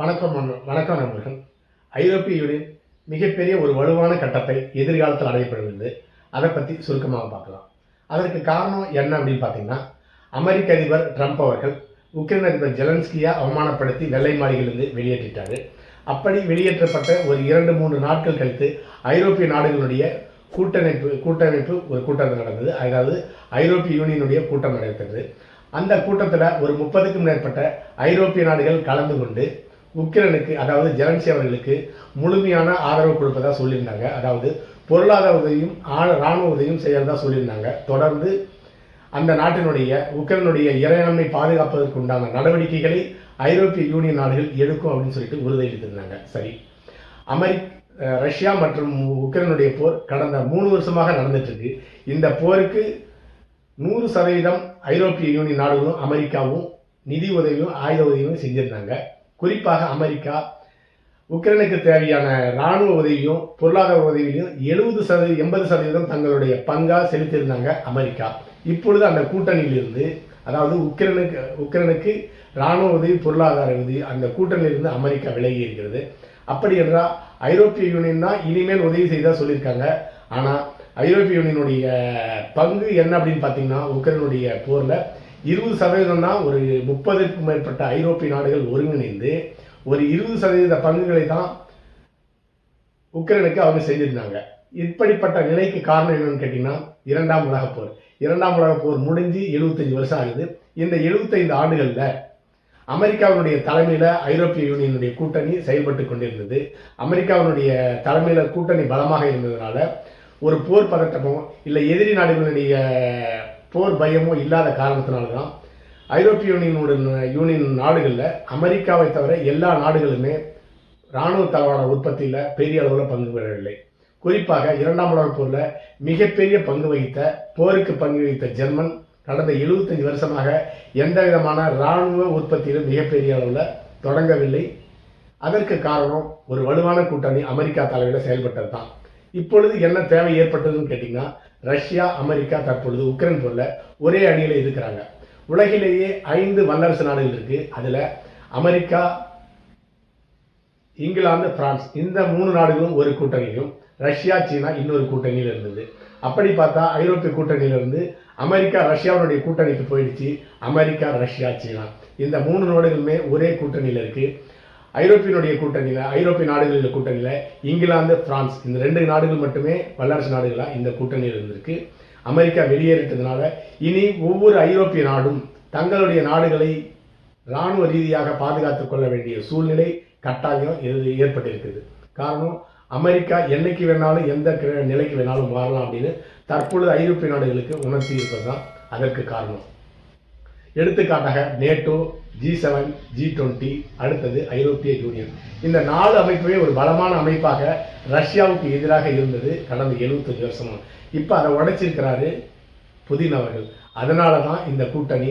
வணக்கம் வணக்கம் நண்பர்கள். ஐரோப்பிய யூனியன் மிகப்பெரிய ஒரு வலுவான கட்டத்தை எதிர்காலத்தில் அடையப்படுகிறது அதை பற்றி சுருக்கமாக பார்க்கலாம். அதற்கு காரணம் என்ன அப்படின்னு பார்த்தீங்கன்னா அமெரிக்க அதிபர் ட்ரம்ப் அவர்கள் உக்ரைன் அதிபர் ஜெலன்ஸ்கியா அவமானப்படுத்தி வெள்ளை மாளிகையிலிருந்து வெளியேற்றிட்டாரு. அப்படி வெளியேற்றப்பட்ட ஒரு இரண்டு மூன்று நாட்கள் கழித்து ஐரோப்பிய நாடுகளுடைய கூட்டமைப்பு கூட்டமைப்பு ஒரு கூட்டம் நடந்தது. அதாவது ஐரோப்பிய யூனியனுடைய கூட்டம் நடைபெற்றது. அந்த கூட்டத்தில் ஒரு முப்பதுக்கும் மேற்பட்ட ஐரோப்பிய நாடுகள் கலந்து கொண்டு உக்ரைனுக்கு அதாவது ஜெலன்சி அவர்களுக்கு முழுமையான ஆதரவு கொடுப்பதாக சொல்லியிருந்தாங்க. அதாவது பொருளாதார உதவியும் இராணுவ ராணுவ உதவியும் செய்யறதா சொல்லியிருந்தாங்க. தொடர்ந்து அந்த நாட்டினுடைய உக்ரைனுடைய இறையாண்மை பாதுகாப்பதற்கு உண்டான நடவடிக்கைகளை ஐரோப்பிய யூனியன் நாடுகள் எடுக்கும் அப்படின்னு சொல்லிட்டு உறுதியளித்திருந்தாங்க. சரி. அமெரிக் ரஷ்யா மற்றும் உக்ரைனுடைய போர் கடந்த மூணு வருஷமாக நடந்துட்டு இருக்கு இந்த போருக்கு நூறு சதவீதம் ஐரோப்பிய யூனியன் நாடுகளும் அமெரிக்காவும் நிதி உதவியும் ஆயுத உதவியும் செஞ்சிருந்தாங்க. குறிப்பாக அமெரிக்கா உக்ரைனுக்கு தேவையான இராணுவ உதவியும் பொருளாதார உதவியும் எழுபது சதவீதம் எண்பது சதவீதம் தங்களுடைய பங்காக செலுத்தியிருந்தாங்க அமெரிக்கா. இப்பொழுது அந்த கூட்டணியிலிருந்து அதாவது உக்ரைனுக்கு உக்ரைனுக்கு இராணுவ உதவி பொருளாதார உதவி அந்த கூட்டணியிலிருந்து அமெரிக்கா விலகி இருக்கிறது. அப்படி என்றால் ஐரோப்பிய யூனியன் தான் இனிமேல் உதவி செய்தா சொல்லியிருக்காங்க. ஆனால் ஐரோப்பிய யூனியனுடைய பங்கு என்ன அப்படின்னு பார்த்தீங்கன்னா உக்ரைனுடைய போரில் இருபது சதவீதம் தான் ஒரு முப்பதுக்கும் மேற்பட்ட ஐரோப்பிய நாடுகள் ஒருங்கிணைந்து ஒரு இருபது சதவீத பங்குகளை தான் உக்ரைனுக்கு அவங்க செஞ்சிருந்தாங்க இப்படிப்பட்ட நிலைக்கு காரணம் என்னன்னு கேட்டிங்கன்னா இரண்டாம் உலகப் போர். இரண்டாம் உலகப் போர் முடிஞ்சு 75 வருஷம் ஆகுது. இந்த 75 ஆண்டுகளில் அமெரிக்காவினுடைய தலைமையில் ஐரோப்பிய யூனியனுடைய கூட்டணி செயல்பட்டு கொண்டிருந்தது. அமெரிக்காவினுடைய தலைமையில் கூட்டணி பலமாக இருந்ததுனால ஒரு போர் பதட்டமோ இல்லை எதிரி நாடுகளுடைய போர் பயமோ இல்லாத காரணத்தினால தான் ஐரோப்பிய யூனியனுடன் யூனியன் நாடுகளில் அமெரிக்காவை தவிர எல்லா நாடுகளுமே இராணுவ தளவாட உற்பத்தியில் பெரிய அளவில் பங்கு பெறவில்லை. குறிப்பாக இரண்டாம் உலகப் போரில் மிகப்பெரிய பங்கு வகித்த போருக்கு பங்கு வகித்த ஜெர்மன் கடந்த 75 வருஷமாக எந்த விதமான இராணுவ உற்பத்தியிலும் மிகப்பெரிய அளவில் தொடங்கவில்லை. அதற்கு காரணம் ஒரு வலுவான கூட்டணி அமெரிக்கா தலைமையில் செயல்பட்டது தான் இப்பொழுது என்ன தேவை ஏற்பட்டதுன்னு கேட்டிங்கன்னா ரஷ்யா அமெரிக்கா தற்பொழுது உக்ரைன் போல ஒரே அணியில் இருக்கிறாங்க. உலகிலேயே ஐந்து வல்லரசு நாடுகள் இருக்கு. அதில் அமெரிக்கா இங்கிலாந்து பிரான்ஸ் இந்த மூணு நாடுகளும் ஒரு கூட்டணியிலும் ரஷ்யா சீனா இன்னொரு கூட்டணியில் இருந்தது. அப்படி பார்த்தா ஐரோப்பிய கூட்டணியிலிருந்து அமெரிக்கா ரஷ்யாவுடைய கூட்டணிக்கு போயிடுச்சு. America Russia China. இந்த மூணு நாடுகளுமே ஒரே கூட்டணியில் இருக்குது ஐரோப்பியனுடைய கூட்டணியில் ஐரோப்பிய நாடுகளின் கூட்டணியில் இங்கிலாந்து பிரான்ஸ் இந்த ரெண்டு நாடுகள் மட்டுமே வல்லரசு நாடுகளாக இந்த கூட்டணியில் இருந்திருக்கு. அமெரிக்கா வெளியேறிட்டதுனால இனி ஒவ்வொரு ஐரோப்பிய நாடும் தங்களுடைய நாடுகளை இராணுவ ரீதியாக பாதுகாத்துக் கொள்ள வேண்டிய சூழ்நிலை கட்டாயம் ஏற்பட்டிருக்குது. காரணம் அமெரிக்கா என்னைக்கு வேணாலும் எந்த கிர- நிலைக்கு வேணாலும் வரலாம் அப்படின்னு தற்பொழுது ஐரோப்பிய நாடுகளுக்கு உணர்த்தி இருப்பது தான் அதற்கு காரணம். எடுத்துக்காட்டாக NATO G seven G twenty அடுத்தது ஐரோப்பிய யூனியன். இந்த நாலு அமைப்புமே ஒரு பலமான அமைப்பாக ரஷ்யாவுக்கு எதிராக இருந்தது கடந்த 75 வருஷமா. இப்போ அதை உடைச்சிருக்கிறாரு புதின் அவர்கள். அதனால தான் இந்த கூட்டணி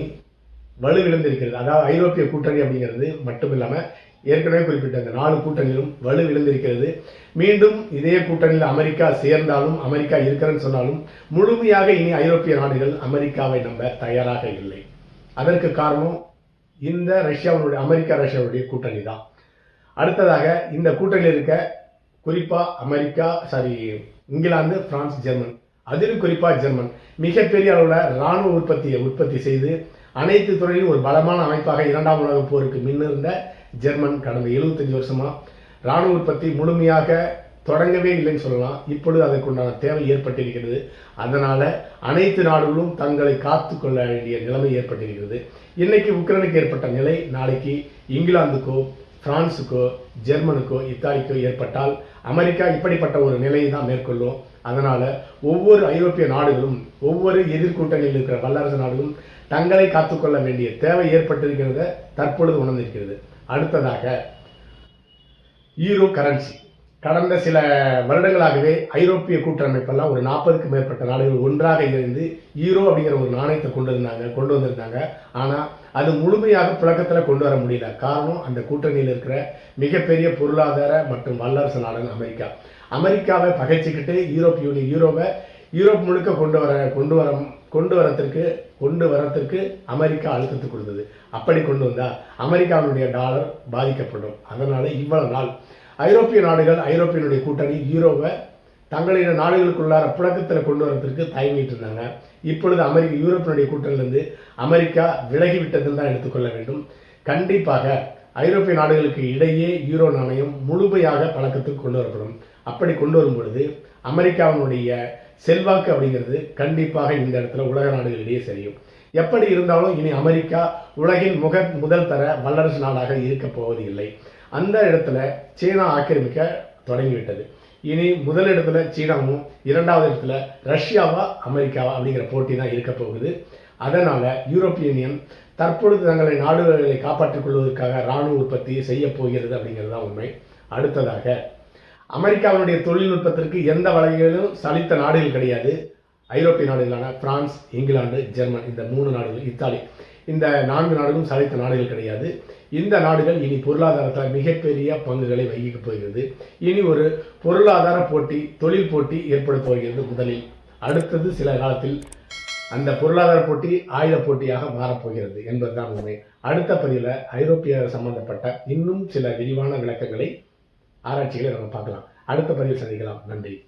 வலுவிழந்திருக்கிறது. அதாவது ஐரோப்பிய கூட்டணி அப்படிங்கிறது மட்டும் இல்லாமல் ஏற்கனவே குறிப்பிட்ட இந்த நாலு கூட்டணியிலும் வலுவிழந்திருக்கிறது. மீண்டும் இதே கூட்டணியில் அமெரிக்கா சேர்ந்தாலும் அமெரிக்கா இருக்கிறேன்னு சொன்னாலும் முழுமையாக இனி ஐரோப்பிய நாடுகள் அமெரிக்காவை நம்ப தயாராக இல்லை. அதற்கு காரணம் இந்த ரஷ்யாவுடைய அமெரிக்கா ரஷ்யாவுடைய கூட்டணி தான். அடுத்ததாக இந்த கூட்டணியில் இருக்க குறிப்பாக America sorry England France German. அதிலும் குறிப்பாக ஜெர்மன். மிகப்பெரிய அளவில் இராணுவ உற்பத்தியை உற்பத்தி செய்து அனைத்து துறையிலும் ஒரு பலமான அமைப்பாக இரண்டாம் உலக போருக்கு முன்னிருந்த ஜெர்மன் கடந்த எழுபத்தஞ்சு வருஷமாக இராணுவ உற்பத்தி முழுமையாக தொடங்கவே இல்லைன்னு சொல்லலாம். இப்பொழுது அதற்குண்டான தேவை ஏற்பட்டிருக்கிறது. அதனால் அனைத்து நாடுகளும் தங்களை காத்து கொள்ள வேண்டிய நிலைமை ஏற்பட்டிருக்கிறது. இன்னைக்கு உக்ரைனுக்கு ஏற்பட்ட நிலை நாளைக்கு இங்கிலாந்துக்கோ பிரான்ஸுக்கோ ஜெர்மனுக்கோ இத்தாலிக்கோ ஏற்பட்டால் அமெரிக்கா இப்படிப்பட்ட ஒரு நிலையை தான் மேற்கொள்ளும். அதனால் ஒவ்வொரு ஐரோப்பிய நாடுகளும் ஒவ்வொரு எதிர்கூட்டணியில் இருக்கிற வல்லரசு நாடுகளும் தங்களை காத்துக்கொள்ள வேண்டிய தேவை ஏற்பட்டிருக்கிறத தற்பொழுது உணர்ந்திருக்கிறது. அடுத்ததாக ஈரோ கரன்சி. கடந்த சில வருடங்களாகவே ஐரோப்பிய கூட்டமைப்பெல்லாம் ஒரு நாற்பதுக்கும் மேற்பட்ட நாடுகள் ஒன்றாக இணைந்து ஈரோ அப்படிங்கிற ஒரு நாணயத்தை கொண்டு வந்தாங்க கொண்டு வந்திருந்தாங்க. ஆனால் அது முழுமையாக புழக்கத்தில் கொண்டு வர முடியல. காரணம் அந்த கூட்டணியில் இருக்கிற மிகப்பெரிய பொருளாதார மற்றும் வல்லரசு நாடுன்னு அமெரிக்கா. அமெரிக்காவை பகைச்சிக்கிட்டு யூரோப் யூனியன் யூரோவை யூரோப் முழுக்க கொண்டு வர கொண்டு வர கொண்டு வரத்திற்கு கொண்டு வரத்திற்கு அமெரிக்கா அழுத்தத்தை கொடுத்தது. அப்படி கொண்டு வந்தால் அமெரிக்காவினுடைய டாலர் பாதிக்கப்படும். அதனால் இவ்வளவு நாள் ஐரோப்பிய நாடுகள் ஐரோப்பியனுடைய கூட்டணி யூரோவை தங்களின் நாடுகளுக்குள்ளார புழக்கத்தில் கொண்டு வரதுக்கு தயங்கிட்டு இருந்தாங்க இப்பொழுது அமெரிக்க யூரோப்பினுடைய கூட்டணியிலிருந்து அமெரிக்கா விலகிவிட்டதுன்னு தான் எடுத்துக்கொள்ள வேண்டும். கண்டிப்பாக ஐரோப்பிய நாடுகளுக்கு இடையே யூரோ நாணயம் முழுமையாக பழக்கத்துக்கு கொண்டு வரப்படும். அப்படி கொண்டு வரும் பொழுது அமெரிக்காவினுடைய செல்வாக்கு அப்படிங்கிறது கண்டிப்பாக இந்த இடத்துல உலக நாடுகளிடையே சரியும். எப்படி இருந்தாலும் இனி அமெரிக்கா உலகின் முக முதல் தர வல்லரசு நாடாக இருக்க போவது இல்லை அந்த இடத்துல சீனா ஆக்கிரமிக்க தொடங்கிவிட்டது. இனி முதல் இடத்துல சீனாவும் இரண்டாவது இடத்துல ரஷ்யாவா அமெரிக்காவா அப்படிங்கிற போட்டி தான் இருக்க போகுது. அதனால யூரோப்பிய யூனியன் தற்பொழுது தங்களை நாடுகளை காப்பாற்றிக் கொள்வதற்காக இராணுவ உற்பத்தி செய்ய போகிறது அப்படிங்கிறது தான் உண்மை. அடுத்ததாக அமெரிக்காவினுடைய தொழில்நுட்பத்திற்கு எந்த வகையிலும் சலித்த நாடுகள் கிடையாது. ஐரோப்பிய நாடுகளான பிரான்ஸ் இங்கிலாந்து ஜெர்மன் இந்த மூணு நாடுகள் இத்தாலி. இந்த நான்கு நாடுகளும் சளைத்த நாடுகள் கிடையாது. இந்த நாடுகள் இனி பொருளாதாரத்தில் மிகப்பெரிய பங்குகளை வகிக்கப் போகிறது. இனி ஒரு பொருளாதார போட்டி தொழில் போட்டி ஏற்பட போகிறது முதலில். அடுத்தது சில காலத்தில் அந்த பொருளாதார போட்டி ஆயுத போட்டியாக மாறப்போகிறது என்பதுதான் உண்மை. அடுத்த பதிவில் ஐரோப்பிய சம்பந்தப்பட்ட இன்னும் சில விரிவான விளக்கங்களை ஆராய்ச்சிகளை நம்ம பார்க்கலாம். அடுத்த பதிவில் சந்திக்கலாம். நன்றி.